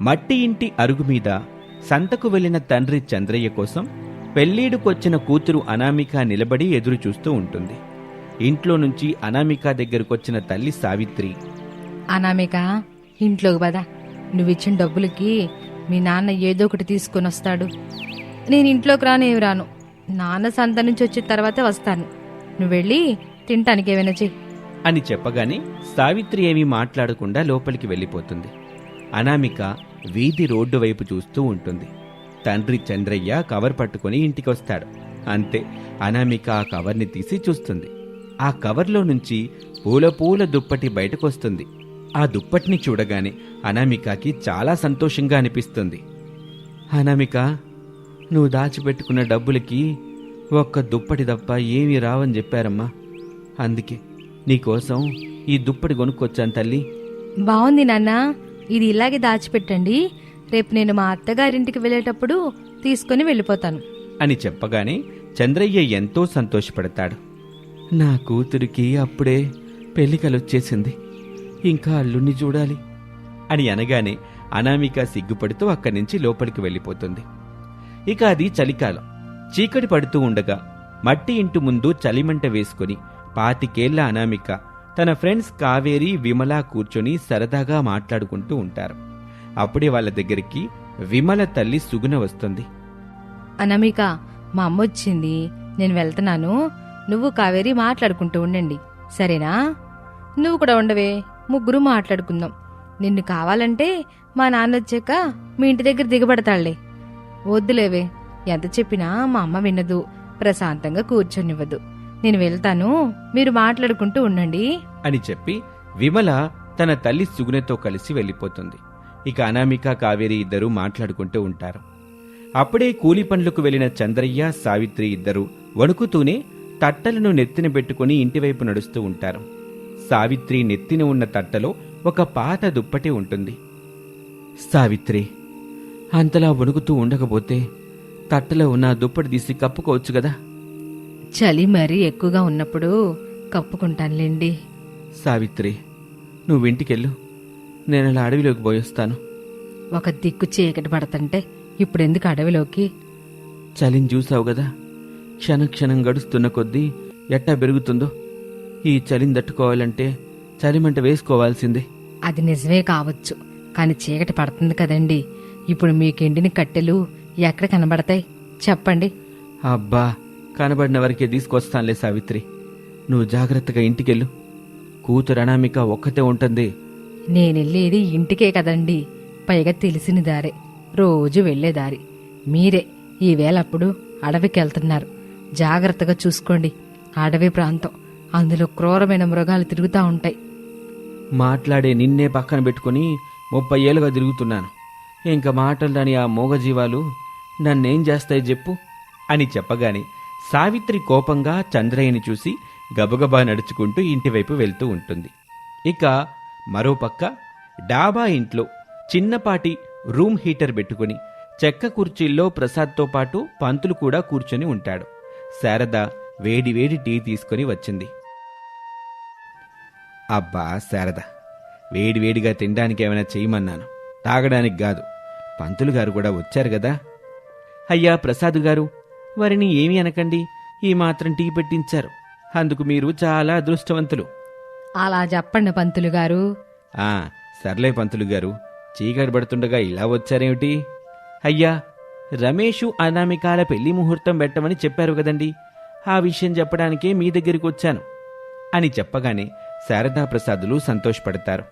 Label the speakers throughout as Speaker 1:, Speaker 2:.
Speaker 1: మట్టి ఇంటి అరుగు మీద సంతకు వెళ్ళిన తండ్రి చంద్రయ్య కోసం పెళ్ళీడుకొచ్చిన కూతురు అనామిక నిలబడి ఎదురు చూస్తూ ఉంటుంది. ఇంట్లో నుంచి అనామిక దగ్గరకొచ్చిన తల్లి సావిత్రి
Speaker 2: అనామిక ఇంట్లోకి పద. నువ్విచ్చిన డబ్బులకి మీ నాన్న ఏదో ఒకటి తీసుకొని వస్తాడు. నేను ఇంట్లోకి రానేవి రాను. నాన్న సంత నుంచి వచ్చిన తర్వాతే వస్తాను. నువ్వు వెళ్ళి తినటానికి ఏమైనా చెయ్యి.
Speaker 1: అని చెప్పగానే సావిత్రి ఏమీ మాట్లాడకుండా లోపలికి వెళ్ళిపోతుంది. అనామిక వీధి రోడ్డు వైపు చూస్తూ ఉంటుంది. తండ్రి చంద్రయ్య కవర్ పట్టుకొని ఇంటికొస్తాడు. అంతే అనామిక ఆ కవర్ని తీసి చూస్తుంది. ఆ కవర్లో నుంచి పూల పూల దుప్పటి బయటకొస్తుంది. ఆ దుప్పటిని చూడగానే అనామికకి చాలా సంతోషంగా అనిపిస్తుంది. అనామిక నువ్వు దాచిపెట్టుకున్న డబ్బులకి ఒక్క దుప్పటి తప్ప ఏమీ రావని చెప్పారమ్మా. అందుకే నీకోసం ఈ దుప్పటి కొనుక్కొచ్చాను తల్లి.
Speaker 2: బాగుంది నాన్నా. ఇది ఇలాగే దాచిపెట్టండి. రేపు నేను మా అత్తగారింటికి వెళ్ళేటప్పుడు తీసుకొని వెళ్ళిపోతాను.
Speaker 1: అని చెప్పగానే చంద్రయ్య ఎంతో సంతోషపడతాడు. నా కూతురికి అప్పుడే పెళ్ళికలొచ్చేసింది ఇంకా అల్లుణ్ణి చూడాలి అని అనగానే అనామిక సిగ్గుపడుతూ అక్కడి నుంచి లోపలికి వెళ్ళిపోతుంది. ఇక అది చలికాలం. చీకటి పడుతూ ఉండగా మట్టి ఇంటి ముందు చలిమంట వేసుకుని పాతికేళ్ళ అనామిక తన ఫ్రెండ్స్ కావేరి విమల కూర్చొని సరదాగా మాట్లాడుకుంటూ ఉంటారు. అప్పుడే వాళ్ళ దగ్గరికి విమల తల్లి సుగుణ వస్తుంది.
Speaker 2: అనమిక మా అమ్మ వచ్చింది. నేను వెళ్తున్నాను. నువ్వు కావేరి మాట్లాడుకుంటూ ఉండండి. సరేనా? నువ్వు కూడా ఉండవే. ముగ్గురు మాట్లాడుకుందాం. నిన్ను కావాలంటే మా నాన్న వచ్చాక మీ ఇంటి దగ్గర దిగబడతాళ్ళే. వద్దులేవే. ఎంత చెప్పినా మా అమ్మ వినదు. ప్రశాంతంగా కూర్చొనివ్వదు. నేను వెళ్తాను మీరు మాట్లాడుకుంటూ ఉండండి.
Speaker 1: అని చెప్పి విమల తన తల్లి సుగుణతో కలిసి వెళ్ళిపోతుంది. ఇక అనామిక కావేరి ఇద్దరూ మాట్లాడుకుంటూ ఉంటారు. అప్పుడే కూలి పనులకు వెళ్ళిన చంద్రయ్య సావిత్రి ఇద్దరు వణుకుతూనే తట్టలను నెత్తిన పెట్టుకుని ఇంటివైపు నడుస్తూ ఉంటారు. సావిత్రి నెత్తిన ఉన్న తట్టలో ఒక పాత దుప్పటి ఉంటుంది. సావిత్రి అంతలా వణుకుతూ ఉండకపోతే తట్టలో ఉన్న దుప్పటి తీసి కప్పుకోవచ్చు కదా?
Speaker 2: చలి మరీ ఎక్కువగా ఉన్నప్పుడు కప్పుకుంటానులేండి.
Speaker 1: సావిత్రి నువ్వింటికెళ్ళు నేను అలా అడవిలోకి పోయొస్తాను.
Speaker 2: ఒక దిక్కు చీకటి పడుతుంటే ఇప్పుడెందుకు అడవిలోకి?
Speaker 1: చలిని చూసావు కదా? క్షణ క్షణం గడుస్తున్న కొద్దీ ఎట్టా పెరుగుతుందో. ఈ చలిని తట్టుకోవాలంటే చలిమంట వేసుకోవాల్సిందే.
Speaker 2: అది నిజమే కావచ్చు కానీ చీకటి పడుతుంది కదండి. ఇప్పుడు మీకెండిన కట్టెలు ఎక్కడ కనబడతాయి? చెప్పండి.
Speaker 1: అబ్బా కనబడిన వరకే తీసుకొస్తానులే సావిత్రి. నువ్వు జాగ్రత్తగా ఇంటికెళ్ళు. కూతురు అనామిక ఒక్కతే ఉంటుంది.
Speaker 2: నేనెళ్ళేది ఇంటికే కదండి. పైగా తెలిసిన దారే. రోజు వెళ్ళే దారి. మీరే ఈవేళప్పుడు అడవికి వెళ్తున్నారు జాగ్రత్తగా చూసుకోండి. అడవి ప్రాంతం. అందులో క్రూరమైన మృగాలు తిరుగుతూ ఉంటాయి.
Speaker 1: మాట్లాడే నిన్నే పక్కన పెట్టుకుని ముప్పై ఏళ్ళుగా తిరుగుతున్నాను. ఇంకా మాటలు రాని ఆ మూగజీవాలు నన్నేం చేస్తాయి చెప్పు అని చెప్పగానే సావిత్రి కోపంగా చంద్రయ్యని చూసి గబగబా నడుచుకుంటూ ఇంటివైపు వెళ్తూ ఉంటుంది. ఇక మరోపక్క డాబా ఇంట్లో చిన్నపాటి రూమ్ హీటర్ పెట్టుకుని చెక్క కుర్చీల్లో ప్రసాద్తో పాటు పంతులు కూడా కూర్చొని ఉంటాడు. శారద వేడి వేడి టీ తీసుకొని వచ్చింది. అబ్బా శారద వేడివేడిగా తినడానికి ఏమైనా చేయమన్నాను. తాగడానికి కాదు. పంతులు గారు కూడా వచ్చారు కదా. అయ్యా ప్రసాద్ గారు వారిని ఏమీ అనకండి. ఈ మాత్రం టీ పెట్టించారు. అందుకు మీరు చాలా అదృష్టవంతులు.
Speaker 2: అలా చెప్పండి పంతులు గారు.
Speaker 1: ఆ సర్లే పంతులు గారు. చీకటి పడుతుండగా ఇలా వచ్చారేమిటి? అయ్యా రమేషు అనామికాల పెళ్ళి ముహూర్తం పెట్టమని చెప్పారు కదండి. ఆ విషయం చెప్పడానికే మీ దగ్గరికి వచ్చాను. అని చెప్పగానే శారదా ప్రసాదులు సంతోషపడతారు.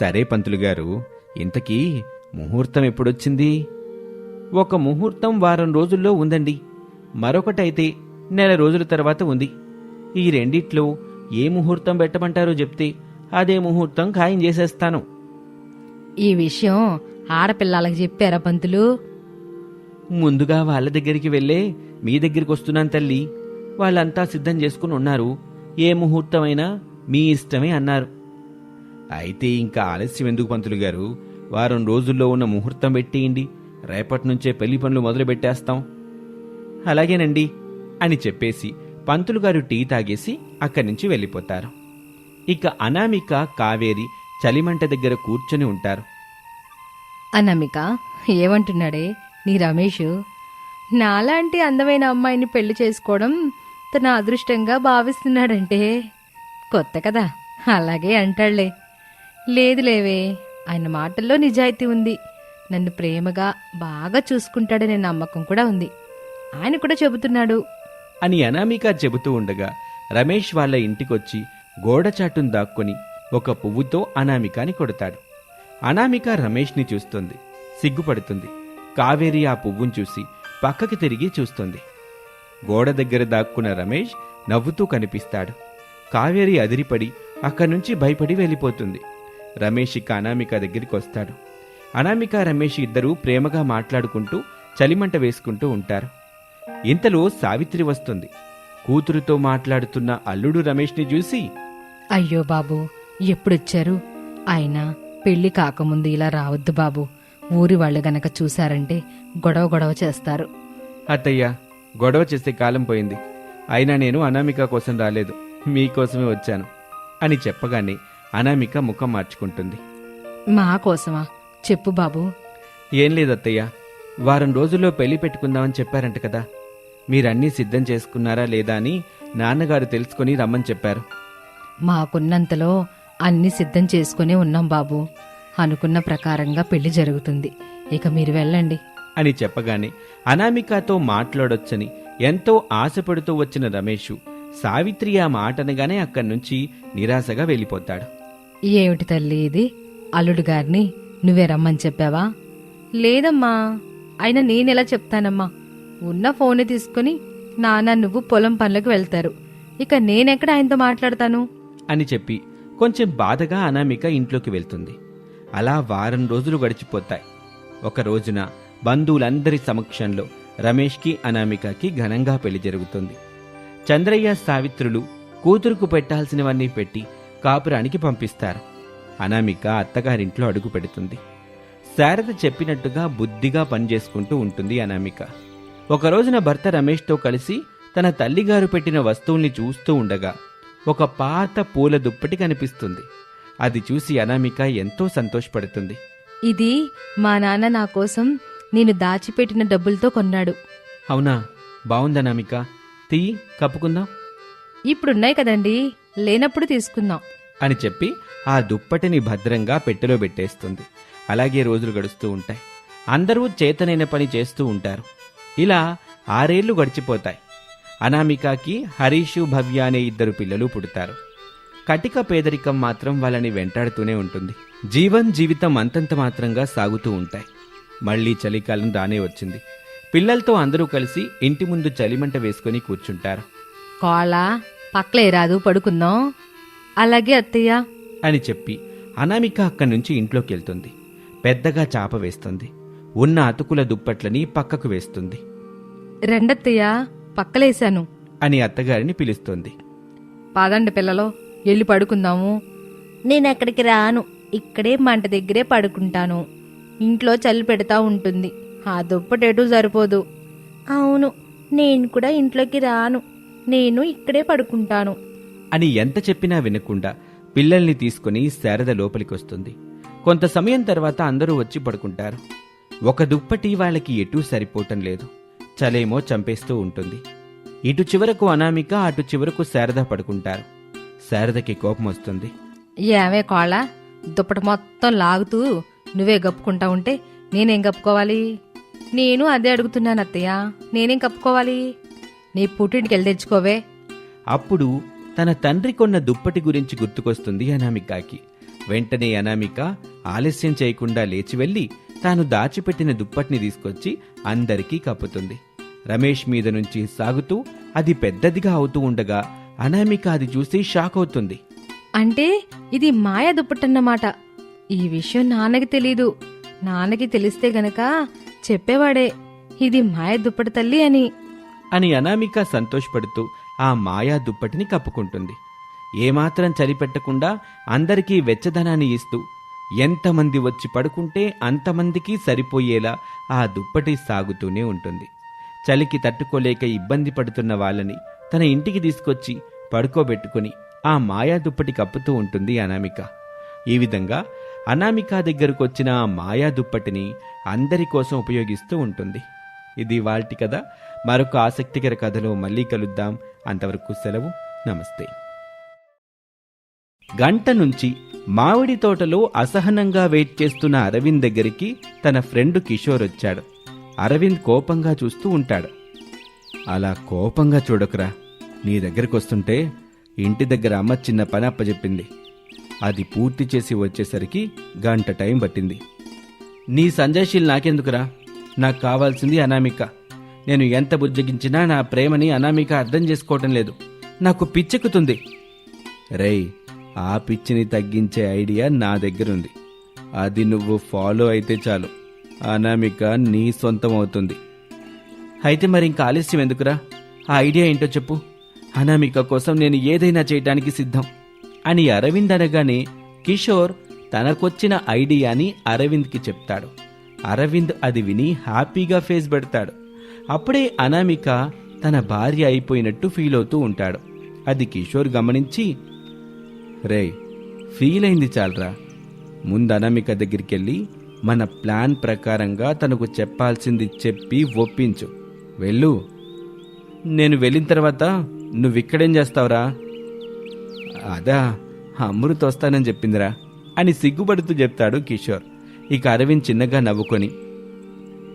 Speaker 1: సరే పంతులు గారు ఇంతకీ ముహూర్తం ఎప్పుడొచ్చింది? ఒక ముహూర్తం వారం రోజుల్లో ఉందండి. మరొకటైతే నెల రోజుల తర్వాత ఉంది. ఈ రెండిట్లో ఏ ముహూర్తం పెట్టమంటారో చెప్తే అదే ముహూర్తం ఖాయం చేసేస్తాను.
Speaker 2: ఈ విషయం ఆడపిల్లలకు చెప్పారా పంతులు?
Speaker 1: ముందుగా వాళ్ళ దగ్గరికి వెళ్ళే మీ దగ్గరికి వస్తున్నాను తల్లి. వాళ్ళంతా సిద్ధం చేసుకుని ఉన్నారు. ఏ ముహూర్తమైనా మీ ఇష్టమే అన్నారు. అయితే ఇంకా ఆలస్యం ఎందుకు పంతులు గారు? వారం రోజుల్లో ఉన్న ముహూర్తం పెట్టేయండి. రేపటి నుంచే పెళ్ళి పనులు మొదలు పెట్టేస్తాం అలాగేనండి అని చెప్పేసి పంతులు గారు టీ తాగేసి అక్కడి నుంచి వెళ్ళిపోతారు. ఇక అనామిక కావేరి చలిమంట దగ్గర కూర్చొని ఉంటారు.
Speaker 2: అనామిక ఏమంటున్నాడే? నీ రమేష్ నాలాంటి అందమైన అమ్మాయిని పెళ్ళి చేసుకోవడం తన అదృష్టంగా భావిస్తున్నాడంటే కొత్త కదా? అలాగే అంటాళ్ళే. లేదులేవే ఆయన మాటల్లో నిజాయితీ ఉంది. నన్ను ప్రేమగా బాగా చూసుకుంటాడనే నమ్మకం కూడా ఉంది. ఆయన కూడా చెబుతున్నాడు.
Speaker 1: అని అనామిక చెబుతూ ఉండగా రమేష్ వాళ్ళ ఇంటికొచ్చి గోడచాటును దాక్కుని ఒక పువ్వుతో అనామికాని కొడతాడు. అనామిక రమేష్ని చూస్తుంది. సిగ్గుపడుతుంది. కావేరి ఆ పువ్వును చూసి పక్కకి తిరిగి చూస్తుంది. గోడ దగ్గర దాక్కున్న రమేష్ నవ్వుతూ కనిపిస్తాడు. కావేరి అదిరిపడి అక్కడి నుంచి భయపడి వెళ్ళిపోతుంది. రమేష్ ఇక అనామిక దగ్గరికి వస్తాడు. అనామిక రమేష్ ఇద్దరూ ప్రేమగా మాట్లాడుకుంటూ చలిమంట వేసుకుంటూ ఉంటారు. ఇంతలో సావిత్రి వస్తుంది. కూతురుతో మాట్లాడుతున్న అల్లుడు రమేష్ని చూసి
Speaker 2: అయ్యో బాబు ఎప్పుడొచ్చారు? ఆయన పెళ్ళి కాకముందు ఇలా రావద్దు బాబు. ఊరి వాళ్ళు గనక చూశారంటే గొడవ గొడవ చేస్తారు.
Speaker 1: అత్తయ్య గొడవ చేసే కాలం పోయింది. అయినా నేను అనామిక కోసం రాలేదు. మీకోసమే వచ్చాను అని చెప్పగానే అనామిక ముఖం మార్చుకుంటుంది.
Speaker 2: మా కోసమా? చెప్పు బాబు.
Speaker 1: ఏం లేదు అత్తయ్య వారం రోజుల్లో పెళ్ళి పెట్టుకుందామని చెప్పారంట కదా. మీరన్నీ సిద్ధం చేసుకున్నారా లేదా అని నాన్నగారు తెలుసుకొని రమ్మని చెప్పారు.
Speaker 2: మాకున్నంతలో అన్ని సిద్ధం చేసుకుని ఉన్నాం బాబు. అనుకున్న ప్రకారంగా పెళ్ళి జరుగుతుంది. ఇక మీరు వెళ్ళండి.
Speaker 1: అని చెప్పగానే అనామికతో మాట్లాడొచ్చని ఎంతో ఆశపడుతూ వచ్చిన రమేషు సావిత్రి ఆ మాటనగానే అక్కడి నుంచి నిరాశగా వెళ్ళిపోతాడు.
Speaker 2: ఏమిటి తల్లి ఇది? అల్లుడు గారిని నువ్వే రమ్మని చెప్పావా? లేదమ్మా. అయినా నేనెలా చెప్తానమ్మా? ఉన్న ఫోన్ తీసుకుని నాన్న నువ్వు పొలం పనులకు వెళ్తారు. ఇక నేనెక్కడ ఆయనతో మాట్లాడతాను?
Speaker 1: అని చెప్పి కొంచెం బాధగా అనామిక ఇంట్లోకి వెళ్తుంది. అలా వారం రోజులు గడిచిపోతాయి. ఒక రోజున బంధువులందరి సమక్షంలో రమేష్కి అనామికకి ఘనంగా పెళ్ళి జరుగుతుంది. చంద్రయ్య సావిత్రులు కూతురుకు పెట్టాల్సినవన్నీ పెట్టి కాపురానికి పంపిస్తారు. అనామిక అత్తగారింట్లో అడుగు పెడుతుంది. శారద చెప్పినట్టుగా బుద్ధిగా పనిచేసుకుంటూ ఉంటుంది అనామిక. ఒక రోజున భర్త రమేష్తో కలిసి తన తల్లిగారు పెట్టిన వస్తువుల్ని చూస్తూ ఉండగా ఒక పాత పూల దుప్పటి కనిపిస్తుంది. అది చూసి అనామిక ఎంతో సంతోషపడుతుంది.
Speaker 2: ఇది మా నాన్న నా కోసం నేను దాచిపెట్టిన డబ్బులతో కొన్నాడు.
Speaker 1: అవునా? బావుందనామిక తీయి కప్పుకుందాం.
Speaker 2: ఇప్పుడున్నాయి కదండి లేనప్పుడు తీసుకుందాం.
Speaker 1: అని చెప్పి ఆ దుప్పటిని భద్రంగా పెట్టెలో పెట్టేస్తుంది. అలాగే రోజులు గడుస్తూ ఉంటాయి. అందరూ చేతనైన పని చేస్తూ ఉంటారు. ఇలా ఆరేళ్ళు గడిచిపోతాయి. అనామికకి హరీషు భవ్య అనే ఇద్దరు పిల్లలు పుడతారు. కటిక పేదరికం మాత్రం వాళ్ళని వెంటాడుతూనే ఉంటుంది. జీవన్ జీవితం అంతంత మాత్రంగా సాగుతూ ఉంటాయి. మళ్ళీ చలికాలం రానే వచ్చింది. పిల్లలతో అందరూ కలిసి ఇంటి ముందు చలిమంట వేసుకొని కూర్చుంటారు.
Speaker 2: కోళ్ళ పక్కలే రాదు పడుకుందాం. అలాగే అత్తయ్య.
Speaker 1: అని చెప్పి అనామిక అక్కడి నుంచి ఇంట్లోకి వెళ్తుంది పెద్దగా చాప వేస్తుంది. ఉన్న అతుకుల దుప్పట్లని పక్కకు వేస్తుంది.
Speaker 2: రెండత్తయ్య పక్కలేశాను.
Speaker 1: అని అత్తగారిని పిలుస్తుంది.
Speaker 2: పదండి పిల్లలో వెళ్ళి పడుకుందాము. నేను ఎక్కడికి రాను. ఇక్కడే మంట దగ్గరే పడుకుంటాను. ఇంట్లో చలి పెడతా ఉంటుంది. ఆ దుప్పటేటు సరిపోదు. అవును నేను కూడా ఇంట్లోకి రాను. నేను ఇక్కడే పడుకుంటాను.
Speaker 1: అని ఎంత చెప్పినా వినకుండా పిల్లల్ని తీసుకుని శారద లోపలికొస్తుంది. కొంత సమయం తర్వాత అందరూ వచ్చి పడుకుంటారు. ఒక దుప్పటి వాళ్ళకి ఎటూ సరిపోవటం లేదు. చలేమో చంపేస్తూ ఉంటుంది. ఇటు చివరకు అనామిక అటు చివరకు శారద పడుకుంటారు. శారదకి కోపం వస్తుంది.
Speaker 2: ఏమే కోళ్ళ దుప్పట మొత్తం లాగుతూ నువ్వే గప్పుకుంటా ఉంటే నేనేం కప్పుకోవాలి నేను అదే అడుగుతున్నాను అత్తయ్య నేనేం కప్పుకోవాలి? నీ పుట్టింటికి వెళ్ళి తెచ్చుకోవే.
Speaker 1: అప్పుడు తన తండ్రి కొన్న దుప్పటి గురించి గుర్తుకొస్తుంది అనామికకి. వెంటనే అనామిక ఆలస్యం చేయకుండా లేచి వెళ్ళి తాను దాచిపెట్టిన దుప్పటిని తీసుకొచ్చి అందరికీ కప్పుతుంది. రమేష్ మీద నుంచి సాగుతూ అది పెద్దదిగా అవుతూ ఉండగా అనామిక అది చూసి షాక్ అవుతుంది.
Speaker 2: అంటే ఇది మాయ దుప్పటన్నమాట. ఈ విషయం నాన్నకి తెలీదు. నాన్నకి తెలిస్తే గనక చెప్పేవాడే ఇది మాయ దుప్పటి తల్లి అని.
Speaker 1: అని అనామిక సంతోషపడుతూ ఆ మాయా దుప్పటిని కప్పుకుంటుంది. ఏమాత్రం చలి పెట్టకుండా అందరికీ వెచ్చదనాన్ని ఇస్తూ ఎంతమంది వచ్చి పడుకుంటే అంతమందికి సరిపోయేలా ఆ దుప్పటి సాగుతూనే ఉంటుంది. చలికి తట్టుకోలేక ఇబ్బంది పడుతున్న వాళ్ళని తన ఇంటికి తీసుకొచ్చి పడుకోబెట్టుకుని ఆ మాయా దుప్పటి కప్పుతూ ఉంటుంది అనామిక. ఈ విధంగా అనామిక దగ్గరకు వచ్చిన ఆ మాయా దుప్పటిని అందరి కోసం ఉపయోగిస్తూ ఉంటుంది. ఇది వాల్టి కథ. మరొక ఆసక్తికర కథలో మళ్ళీ కలుద్దాం. అంతవరకు సెలవు. నమస్తే. గంట నుంచి మామిడి తోటలో అసహనంగా వెయిట్ చేస్తున్న అరవింద్ దగ్గరికి తన ఫ్రెండ్ కిషోర్ వచ్చాడు. అరవింద్ కోపంగా చూస్తూ ఉంటాడు. అలా కోపంగా చూడకురా. నీ దగ్గరికి వస్తుంటే ఇంటి దగ్గర అమ్మ చిన్న పని అప్పచెప్పింది అది పూర్తి చేసి వచ్చేసరికి గంట టైం పట్టింది. నీ సంజయశీల్ నాకెందుకురా? నాకు కావాల్సింది అనామిక. నేను ఎంత బుజ్జగించినా నా ప్రేమని అనామిక అర్థం చేసుకోవటం లేదు. నాకు పిచ్చెక్కుతుంది. రేయ్ ఆ పిచ్చిని తగ్గించే ఐడియా నా దగ్గరుంది. అది నువ్వు ఫాలో అయితే చాలు. అనామిక నీ సొంతం అవుతుంది అయితే మరి ఇంకా ఆలస్యం ఎందుకురా? ఆ ఐడియా ఏంటో చెప్పు. అనామిక కోసం నేను ఏదైనా చేయడానికి సిద్ధం. అని అరవింద్ అనగానే కిషోర్ తనకొచ్చిన ఐడియాని అరవింద్కి చెప్తాడు. అరవింద్ అది విని హ్యాపీగా ఫేస్ పెడతాడు. అప్పుడే అనామిక తన భార్య అయిపోయినట్టు ఫీల్ అవుతూ ఉంటాడు. అది కిషోర్ గమనించి రేయ్ ఫీల్ అయింది చాలరా. ముందు అనామిక దగ్గరికి వెళ్ళి మన ప్లాన్ ప్రకారంగా తనకు చెప్పాల్సింది చెప్పి ఒప్పించు. వెళ్ళు. నేను వెళ్ళిన తర్వాత నువ్వు ఇక్కడేం చేస్తావురా? అదా అమృత వస్తానని చెప్పిందిరా అని సిగ్గుపడుతూ చెప్తాడు కిషోర్. ఇక అరవింద్ చిన్నగా నవ్వుకొని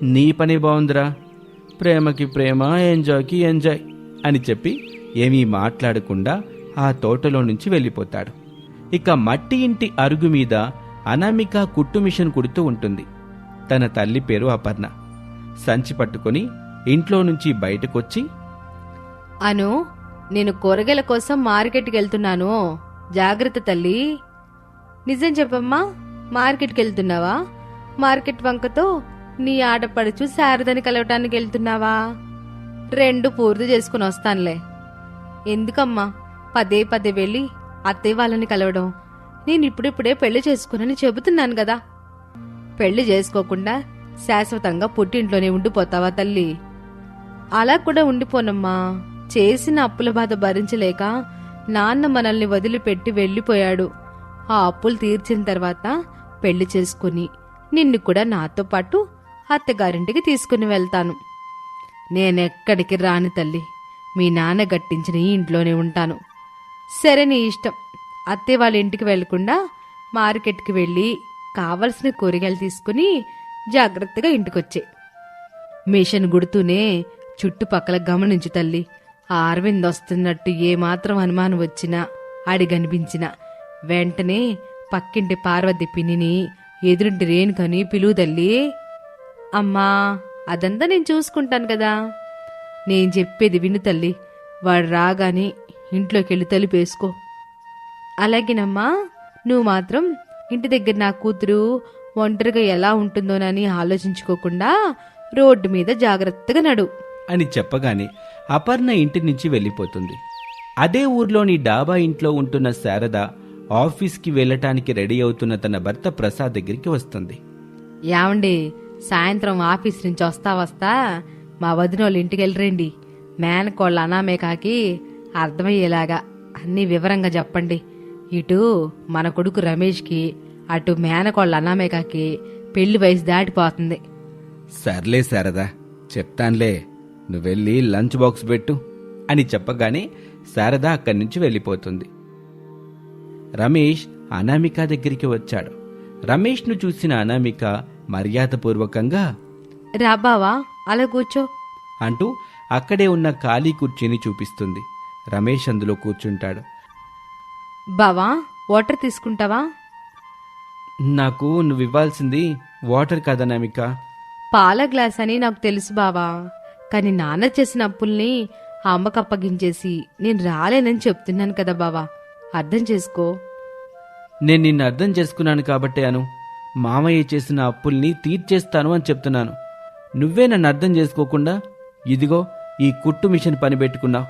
Speaker 1: నీ పని బాగుందిరా ప్రేమకి ప్రేమ ఎంజాయ్కి ఎంజాయ్ అని చెప్పి ఏమీ మాట్లాడకుండా ఆ తోటలో నుంచి వెళ్ళిపోతాడు. ఇక మట్టి ఇంటి అరుగు మీద అనామిక కుట్టు మిషన్ కుడుతూ ఉంటుంది. తన తల్లి పేరు అపర్ణ. సంచి పట్టుకొని ఇంట్లో నుంచి బయటకొచ్చి
Speaker 2: అను నేను కూరగాయల కోసం మార్కెట్కి వెళ్తున్నాను. జాగ్రత్త తల్లి. నిజం చెప్పమ్మా. మార్కెట్కి వెళ్తున్నావా మార్కెట్ వంకతో నీ ఆడపడుచు శారదని కలవటానికి వెళ్తున్నావా? రెండు పూర్తి చేసుకుని వస్తానులే. ఎందుకమ్మా? పదే పదే వెళ్ళి అత్తయ్య వాళ్ళని కలవడం. నేను ఇప్పుడిప్పుడే పెళ్ళి చేసుకునని చెబుతున్నాను కదా. పెళ్ళి చేసుకోకుండా శాశ్వతంగా పుట్టింట్లోనే ఉండిపోతావా తల్లి? అలా కూడా ఉండిపోనమ్మా. చేసిన అప్పుల బాధ భరించలేక నాన్న మనల్ని వదిలిపెట్టి వెళ్ళిపోయాడు. ఆ అప్పులు తీర్చిన తర్వాత పెళ్ళి చేసుకుని నిన్ను కూడా నాతో పాటు అత్తగారింటికి తీసుకుని వెళ్తాను. నేనెక్కడికి రాని తల్లి మీ నాన్న గట్టించిన ఈ ఇంట్లోనే ఉంటాను. సరే నీ ఇష్టం. అత్తే వాళ్ళ ఇంటికి వెళ్ళకుండా మార్కెట్కి వెళ్ళి కావలసిన కూరగాయలు తీసుకుని జాగ్రత్తగా ఇంటికొచ్చే. మిషన్ గుడుతూనే చుట్టుపక్కల గమనించు తల్లి ఆ అరవింద్ వస్తున్నట్టు ఏమాత్రం అనుమానం వచ్చినా అడిగనిపించినా వెంటనే పక్కింటి పార్వతి పిన్నిని ఎదురింటి రేణుకని పిలువు తల్లి అమ్మా అదంతా నేను చూసుకుంటాను కదా. నేను చెప్పేది విను తల్లి. వాడు రాగానే ఇంట్లోకి వెళ్ళి తలుపేసుకో అలాగేనమ్మా నువ్వు మాత్రం ఇంటి దగ్గర నా కూతురు ఒంటరిగా ఎలా ఉంటుందోనని ఆలోచించుకోకుండా రోడ్డు మీద జాగ్రత్తగా నడు.
Speaker 1: అని చెప్పగానే అపర్ణ ఇంటి నుంచి వెళ్ళిపోతుంది. అదే ఊర్లోని డాబా ఇంట్లో ఉంటున్న శారద ఆఫీస్కి వెళ్ళటానికి రెడీ అవుతున్న తన భర్త ప్రసాద్ దగ్గరికి వస్తుంది.
Speaker 2: యావండి సాయంత్రం ఆఫీస్ నుంచి వస్తా వస్తా మా వదినోళ్ళ ఇంటికి వెళ్ళరండి. మేనకోళ్ళ అనామేకాకి అర్థమయ్యేలాగా అన్ని వివరంగా చెప్పండి. ఇటు మన కొడుకు రమేష్కి అటు మేనకోళ్ళ అనామేకాకి పెళ్ళి వయసు దాటిపోతుంది.
Speaker 1: సర్లే శారదా చెప్తాన్లే నువ్వెళ్ళి లంచ్ బాక్స్ పెట్టు అని చెప్పగానే శారద అక్కడి నుంచి వెళ్ళిపోతుంది. రమేష్ అనామిక దగ్గరికి వచ్చాడు. రమేష్ను చూసిన అనామిక మర్యాదపూర్వకంగా
Speaker 2: రాబావా అలా కూర్చో.
Speaker 1: అంటూ అక్కడే ఉన్న ఖాళీ కుర్చీని చూపిస్తుంది. రమేష్ అందులో కూర్చుంటాడు.
Speaker 2: బావా వాటర్ తీసుకుంటావా?
Speaker 1: నాకు నువ్వు ఇవ్వాల్సింది వాటర్ కదా అనామిక.
Speaker 2: పాల గ్లాస్ అని నాకు తెలుసు బావా. కానీ నాన్న చేసిన అప్పుల్ని ఆ అమ్మకు అప్పగించేసి నేను రాలేనని చెప్తున్నాను కదా బావా. అర్థం చేసుకో.
Speaker 1: నేను నిన్ను అర్థం చేసుకున్నాను కాబట్టే అను. మామయ్య చేసిన అప్పుల్ని తీర్చేస్తాను అని చెప్తున్నాను. నువ్వే నన్ను అర్థం చేసుకోకుండా ఇదిగో ఈ కుట్టు మిషన్ పని పెట్టుకున్నావు.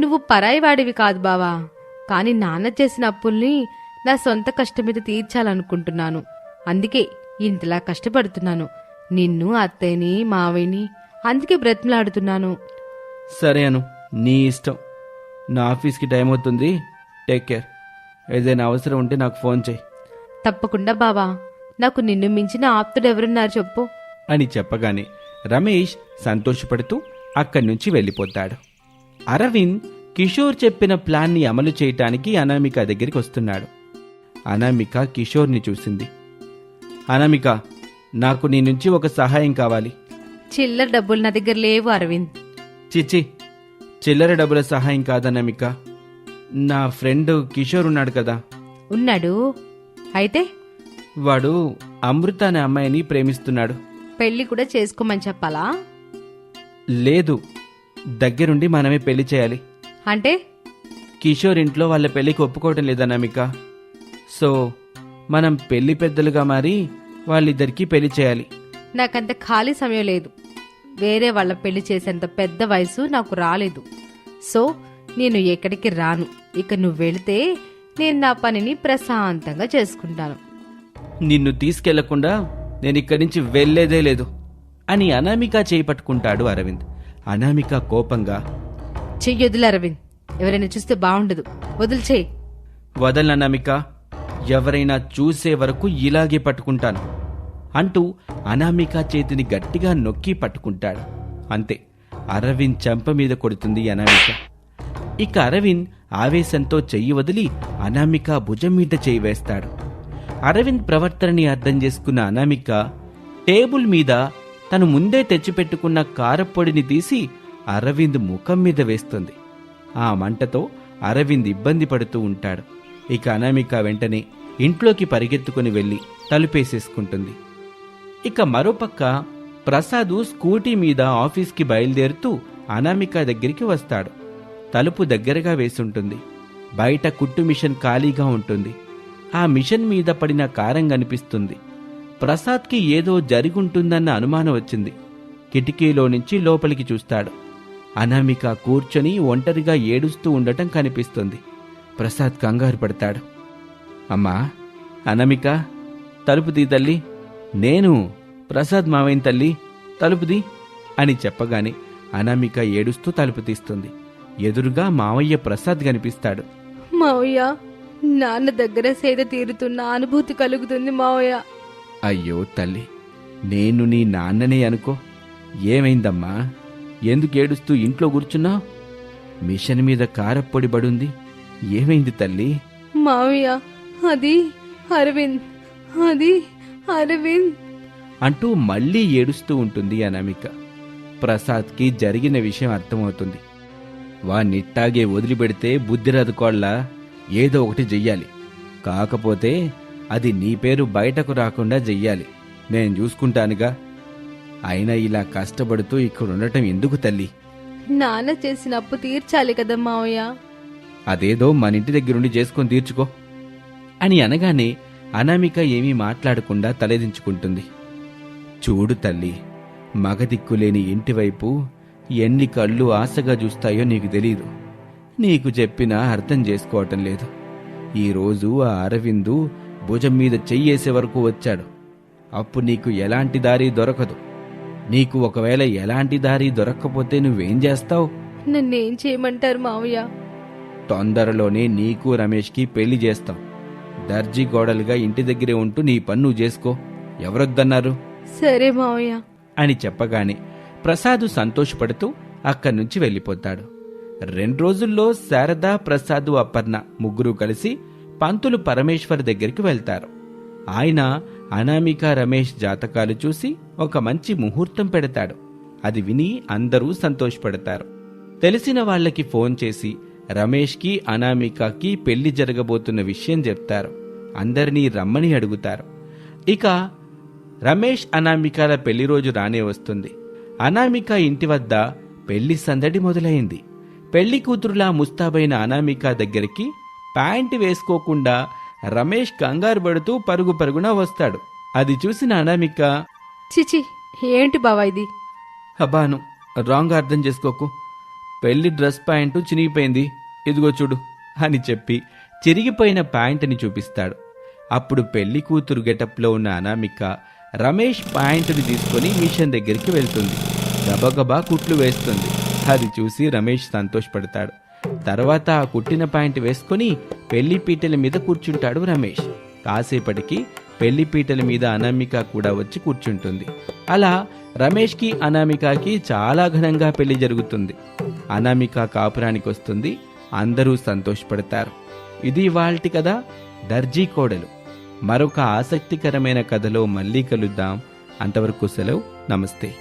Speaker 2: నువ్వు పరాయి వాడివి కాదు బావా. కానీ నాన్న చేసిన అప్పుల్ని నా సొంత కష్టం మీద తీర్చాలనుకుంటున్నాను. అందుకే ఇంతలా కష్టపడుతున్నాను. నిన్ను అత్తయ్యని మావయ్యని అందుకే బ్రతిమలాడుతున్నాను.
Speaker 1: సరే అను నీ ఇష్టం. నా ఆఫీస్కి టైం అవుతుంది టేక్ కేర్ ఏదైనా అవసరం ఉంటే నాకు ఫోన్ చేయి.
Speaker 2: తప్పకుండా బావా. నాకు నిన్ను మించిన ఆప్తుడు ఎవరున్నారు చెప్పు.
Speaker 1: అని చెప్పగానే రమేష్ సంతోషపడుతూ అక్కడి నుంచి వెళ్ళిపోతాడు. అరవింద్ కిషోర్ చెప్పిన ప్లాన్ని అమలు చేయటానికి అనామిక దగ్గరికి వస్తున్నాడు. అనామిక కిషోర్ని చూసింది. అనామిక నాకు నీ నుంచి ఒక సహాయం కావాలి.
Speaker 2: చిల్లర డబ్బులు నా దగ్గర లేవు అరవింద్.
Speaker 1: చిచి చిల్లర డబ్బుల సహాయం కాదనామిక. నా ఫ్రెండ్ కిషోర్ ఉన్నాడు కదా.
Speaker 2: ఉన్నాడు. అయితే?
Speaker 1: వాడు అమృత అనే అమ్మాయిని ప్రేమిస్తున్నాడు.
Speaker 2: పెళ్ళి కూడా చేసుకోమని చెప్పాలా?
Speaker 1: లేదు. దగ్గరుండి మనమే పెళ్ళి చేయాలి.
Speaker 2: అంటే?
Speaker 1: కిషోర్ ఇంట్లో వాళ్ళ పెళ్ళికి ఒప్పుకోవటం లేదనామిక సో మనం పెళ్ళి పెద్దలుగా మారి వాళ్ళిద్దరికీ పెళ్ళి చేయాలి.
Speaker 2: నాకంత ఖాళీ సమయం లేదు. వేరే వాళ్ళ పెళ్ళి చేసేంత పెద్ద వయసు నాకు రాలేదు. సో నేను ఎక్కడికి రాను. ఇక నువ్వు వెళితే నేను నా పనిని ప్రశాంతంగా చేసుకుంటాను.
Speaker 1: నిన్ను తీసుకెళ్ళకుండా నేను ఇక్కడి నుంచి వెళ్ళేదే లేదు అని అనామిక చేయి పట్టుకుంటాడు అరవింద్. అనామిక కోపంగా
Speaker 2: చెయ్యొద్దులు అరవింద్. ఎవరైనా చూస్తే బాగుండదు. వదులు చెయ్యి.
Speaker 1: వదలననామిక ఎవరైనా చూసే వరకు ఇలాగే పట్టుకుంటాను అంటూ అనామిక చేతిని గట్టిగా నొక్కి పట్టుకుంటాడు. అంతే. అరవింద్ చెంప మీద కొడుతుంది అనామిక. ఇక అరవింద్ ఆవేశంతో చెయ్యి వదిలి అనామిక భుజం మీద చేయి వేస్తాడు. అరవింద్ ప్రవర్తనని అర్థం చేసుకున్న అనామిక టేబుల్ మీద తను ముందే తెచ్చిపెట్టుకున్న కారపొడిని తీసి అరవింద్ ముఖం మీద వేస్తుంది. ఆ మంటతో అరవింద్ ఇబ్బంది పడుతూ ఉంటాడు. ఇక అనామిక వెంటనే ఇంట్లోకి పరిగెత్తుకుని వెళ్ళి తలుపేసేసుకుంటుంది. ఇక మరోపక్క ప్రసాదు స్కూటీ మీద ఆఫీస్కి బయలుదేరుతూ అనామిక దగ్గరికి వస్తాడు. తలుపు దగ్గరగా వేసుంటుంది. బయట కుట్టు మిషన్ ఖాళీగా ఉంటుంది. ఆ మిషన్ మీద పడిన కారం కనిపిస్తుంది. ప్రసాద్కి ఏదో జరిగుంటుందన్న అనుమానం వచ్చింది. కిటికీలో నుంచి లోపలికి చూస్తాడు. అనామిక కూర్చొని ఒంటరిగా ఏడుస్తూ ఉండటం కనిపిస్తుంది. ప్రసాద్ కంగారు పడతాడు. అమ్మా అనామిక తలుపుది తల్లి. నేను ప్రసాద్ మావయ్య తల్లి తలుపుది అని చెప్పగానే అనామిక ఏడుస్తూ తలుపు తీస్తుంది. ఎదురుగా మావయ్య ప్రసాద్ కనిపిస్తాడు.
Speaker 2: మావయ్య నాన్న దగ్గర సేద తీరుతున్న అనుభూతి కలుగుతుంది మావయ్య.
Speaker 1: అయ్యో తల్లి నేను నీ నాన్ననే అనుకో. ఏమైందమ్మా? ఎందుకు ఏడుస్తూ ఇంట్లో కూర్చున్నావు? మిషన్ మీద కారప్పొడి పడుంది. ఏమైంది తల్లి?
Speaker 2: మావయ్య అది అరవింద్ అది అరవింద్.
Speaker 1: అంటూ మళ్ళీ ఏడుస్తూ ఉంటుంది అనామిక. ప్రసాద్కి జరిగిన విషయం అర్థమవుతుంది. వాణ్ణిట్టాగే వదిలిపెడితే బుద్ధి రదుకోళ్ళ ఏదో ఒకటి చెయ్యాలి కాకపోతే అది నీ పేరు బయటకు రాకుండా చెయ్యాలి నేను చూసుకుంటానుగా అయినా ఇలా కష్టపడుతూ ఇక్కడ ఉండటం ఎందుకు తల్లి?
Speaker 2: నాన్న చేసిన అప్పు తీర్చాలి కదా మావయ్య.
Speaker 1: అదేదో మన ఇంటి దగ్గరుండి చేసుకొని తీర్చుకో. అని అనగానే అనామిక ఏమీ మాట్లాడకుండా తలదించుకుంటుంది. చూడు తల్లి మగదిక్కులేని ఇంటివైపు ఎన్ని కళ్ళు ఆశగా చూస్తాయో నీకు తెలీదు. నీకు చెప్పినా అర్థం చేసుకోవటం లేదు. ఈరోజు ఆ అరవిందు భుజం మీద చెయ్యేసే వరకు వచ్చాడు. అప్పుడు నీకు ఎలాంటి దారి దొరకదు. నీకు ఒకవేళ ఎలాంటి దారి దొరక్కపోతే నువ్వేం చేస్తావు?
Speaker 2: నన్నేం చేయమంటారు మావయ్య?
Speaker 1: తొందరలోనే నీకు రమేష్కి పెళ్ళి చేస్తాం. దర్జీ గోడలుగా ఇంటి దగ్గరే ఉంటూ నీ పన్ను చేసుకో. ఎవరొద్దన్నారు?
Speaker 2: సరే మావయ్య.
Speaker 1: అని చెప్పగానే ప్రసాదు సంతోషపడుతూ అక్కడి నుంచి వెళ్ళిపోతాడు. రెండు రోజుల్లో శారదా ప్రసాదు అపర్ణ ముగ్గురు కలిసి పంతులు పరమేశ్వర్ దగ్గరికి వెళ్తారు. ఆయన అనామిక రమేష్ జాతకాలు చూసి ఒక మంచి ముహూర్తం పెడతాడు. అది విని అందరూ సంతోషపడతారు. తెలిసిన వాళ్ళకి ఫోన్ చేసి రమేష్కి అనామికకి పెళ్ళి జరగబోతున్న విషయం చెప్తారు. అందరినీ రమ్మని అడుగుతారు. ఇక రమేష్ అనామికల పెళ్ళి రోజు రానే వస్తుంది. అనామిక ఇంటి వద్ద పెళ్ళి సందడి మొదలైంది. పెళ్ళి కూతురులా ముస్తాబైన అనామిక దగ్గరికి ప్యాంటు వేసుకోకుండా రమేష్ కంగారు పడుతూ పరుగు పరుగున వస్తాడు. అది చూసిన అనామిక
Speaker 2: చిచి ఏంటి బావా ఇది?
Speaker 1: అబాను రాంగ్ అర్థం చేసుకోకు. పెళ్ళి డ్రెస్ ప్యాంటు చినిగిపోయింది. ఇదిగో చూడు అని చెప్పి చిరిగిపోయిన ప్యాంటుని చూపిస్తాడు. అప్పుడు పెళ్ళి కూతురు గెటప్లో ఉన్న అనామిక రమేష్ పాయింట్ని తీసుకొని మిషన్ దగ్గరికి వెళ్తుంది. గబగబా కుట్లు వేస్తుంది. అది చూసి రమేష్ సంతోషపడతాడు. తర్వాత ఆ కుట్టిన పాయింట్ వేసుకొని పెళ్ళి పీటల మీద కూర్చుంటాడు రమేష్. కాసేపటికి పెళ్ళి పీటల మీద అనామిక కూడా వచ్చి కూర్చుంటుంది. అలా రమేష్కి అనామికకి చాలా ఘనంగా పెళ్ళి జరుగుతుంది. అనామిక కాపురానికి వస్తుంది. అందరూ సంతోషపడతారు. ఇది వాళ్ళ కదా దర్జీ కోడలు. మరొక ఆసక్తికరమైన కథలో మళ్ళీ కలుద్దాం. అంతవరకు సెలవు. నమస్తే.